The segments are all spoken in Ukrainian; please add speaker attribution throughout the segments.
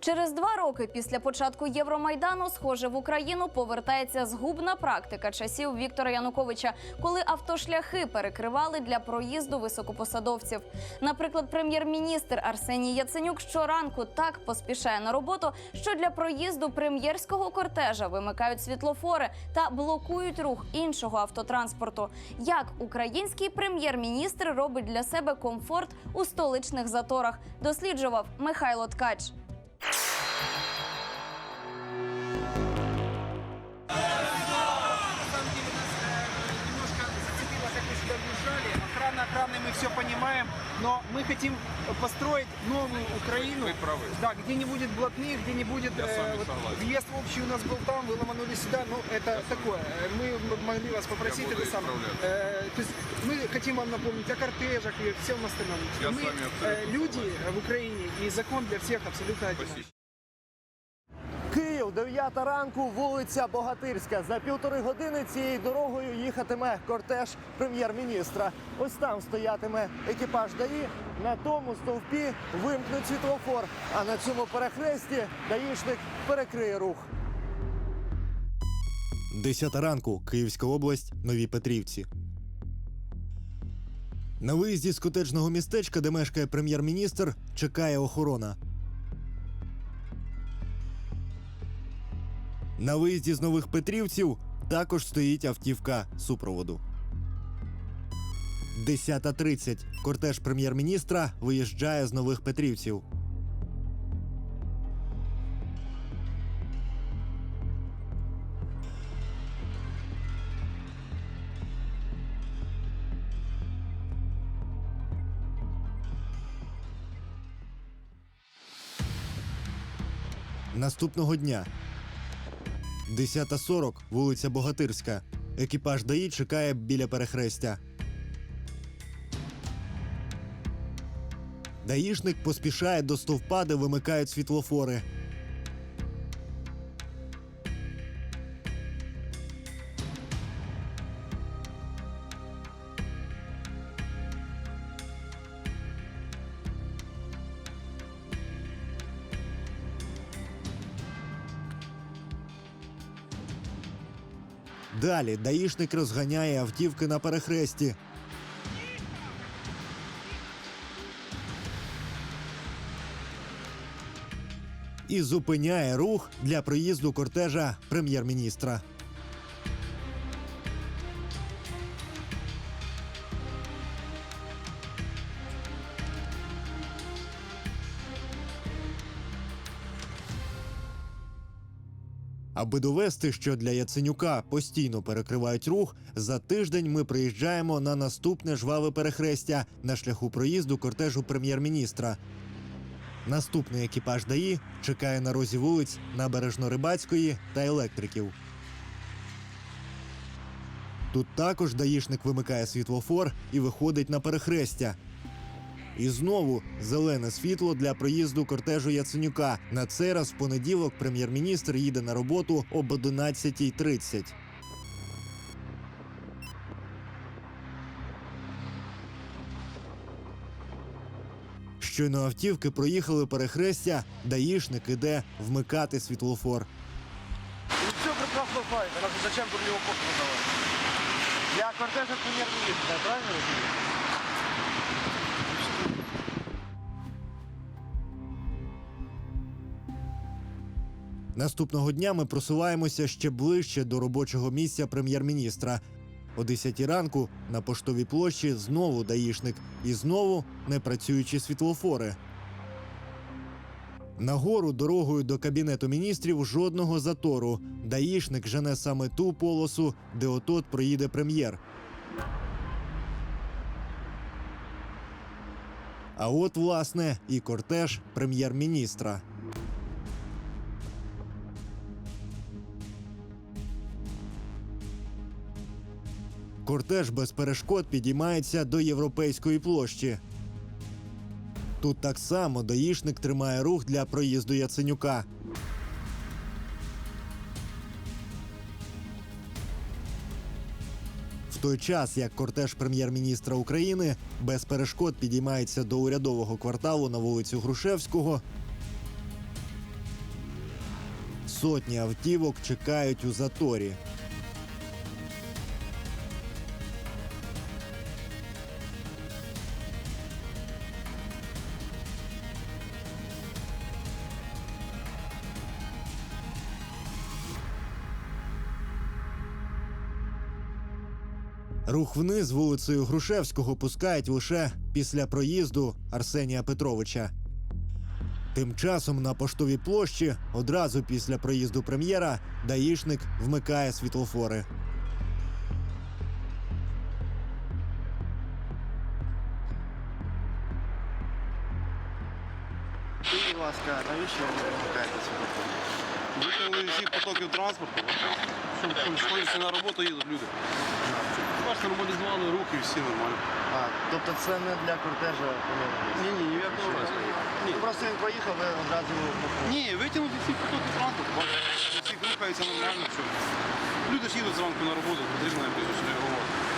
Speaker 1: Через два роки після початку Євромайдану, схоже, в Україну повертається згубна практика часів Віктора Януковича, коли автошляхи перекривали для проїзду високопосадовців. Наприклад, прем'єр-міністр Арсеній Яценюк щоранку так поспішає на роботу, що для проїзду прем'єрського кортежа вимикають світлофори та блокують рух іншого автотранспорту. Як український прем'єр-міністр робить для себе комфорт у столичних заторах, досліджував Михайло Ткач.
Speaker 2: понимаем, но мы хотим построить новую Украину.
Speaker 3: Вы правы.
Speaker 2: Да, где не будет блатных, где не будет...
Speaker 3: Я с вами
Speaker 2: вот
Speaker 3: согласен.
Speaker 2: въезд общий у нас был там, вы ломанули сюда, ну это такое. Э, Мы м- могли вас попросить
Speaker 3: Я буду
Speaker 2: это самое.
Speaker 3: исправляться.
Speaker 2: Э, то есть мы хотим вам напомнить о кортежах и всем остальном.
Speaker 3: Я с
Speaker 2: мы
Speaker 3: вами абсолютно
Speaker 2: э, люди в Украине и закон для всех абсолютно один.
Speaker 3: Спасибо.
Speaker 4: 9 ранку, вулиця Богатирська. За півтори години цією дорогою їхатиме кортеж прем'єр-міністра. Ось там стоятиме екіпаж ДАІ. На тому стовпі вимкнуть світлофор. А на цьому перехресті даїшник перекриє рух. 10 ранку, Київська область, Нові Петрівці. На виїзді з котеджного містечка, де мешкає прем'єр-міністр, чекає охорона. На виїзді з нових Петрівців також стоїть автівка супроводу. 10.30. Кортеж прем'єр-міністра виїжджає з нових Петрівців. Наступного дня 10.40, вулиця Богатирська. Екіпаж ДАІ чекає біля перехрестя. Даїшник поспішає до стовпа, де вимикають світлофори. Далі даїшник розганяє автівки на перехресті. І зупиняє рух для проїзду кортежа прем'єр-міністра. Аби довести, що для Яценюка постійно перекривають рух, за тиждень ми приїжджаємо на наступне жваве перехрестя на шляху проїзду кортежу прем'єр-міністра. Наступний екіпаж ДАІ чекає на розі вулиць Набережно-Рибацької та електриків. Тут також даїшник вимикає світлофор і виходить на перехрестя. І знову зелене світло для проїзду кортежу Яценюка. На цей раз в понеділок прем'єр-міністр їде на роботу об 11.30. Щойно автівки проїхали перехрестя, даїшник іде вмикати світлофор.
Speaker 2: Все прекрасно знаете, так зачем вы мне вопрос задавать? Я кортежа премьер-министра, я правильно разумею?
Speaker 4: Наступного дня ми просуваємося ще ближче до робочого місця прем'єр-міністра. О 10 ранку на поштовій площі знову даїшник і знову не працюючі світлофори. Нагору дорогою до кабінету міністрів жодного затору. Даїшник жене саме ту полосу, де отот проїде прем'єр. А от, власне, і кортеж прем'єр-міністра. Кортеж без перешкод підіймається до європейської площі. Тут так само даїшник тримає рух для проїзду Яценюка. В той час, як кортеж прем'єр-міністра України без перешкод підіймається до урядового кварталу на вулицю Грушевського, Сотні автівок чекають у заторі. Рух вниз вулицею Грушевського пускають лише після проїзду Арсенія Петровича. Тим часом на поштовій площі одразу після проїзду прем'єра даїшник вмикає світлофори.
Speaker 3: Скажіть, будь ласка, навіщо ви вимикаєте світлофор?
Speaker 5: Викинули всіх потоків транспорту, щоб сходяться на роботу їдуть люди. Бачите, нормалізували руки, всі нормально.
Speaker 3: А, тобто це не для кортежа
Speaker 5: Ні, ні, ні в якому разі. Ні.
Speaker 3: Просто він проїхав, ви одразу його.
Speaker 5: Ні, витягнути всі потоки транспорту, бачите, всіх рухається нормально, Що? Люди ж їдуть зранку на роботу, потрібно якось реагувати.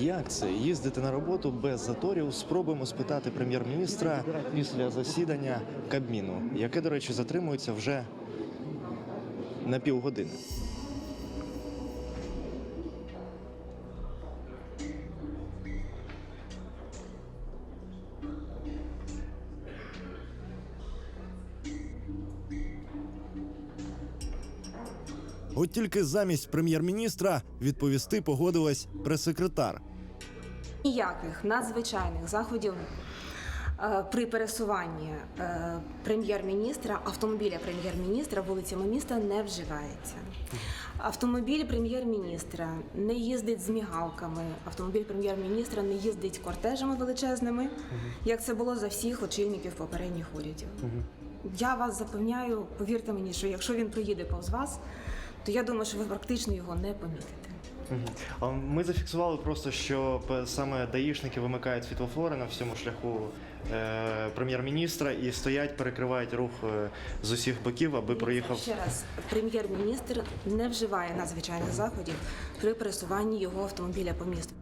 Speaker 3: Як це їздити на роботу без заторів? Спробуємо спитати прем'єр-міністра після засідання Кабміну, яке, до речі, затримується вже на півгодини.
Speaker 4: От тільки замість прем'єр-міністра відповісти погодилась прес-секретар.
Speaker 6: Ніяких надзвичайних заходів е, при пересуванні е, прем'єр-міністра, автомобіля прем'єр-міністра вулицями міста не вживається. Автомобіль прем'єр-міністра не їздить з мігалками. Автомобіль прем'єр-міністра не їздить кортежами величезними, як це було за всіх очільників попередніх урядів. Я вас запевняю, повірте мені, що якщо він проїде повз вас, то я думаю, що ви практично його не помітите.
Speaker 3: А Ми зафіксували просто, що саме даїшники вимикають світлофори на всьому шляху е, прем'єр-міністра і стоять, перекривають рух е, з усіх боків, аби проїхав.
Speaker 6: Ще раз, прем'єр-міністр не вживає надзвичайних заходів при пересуванні його автомобіля по місту.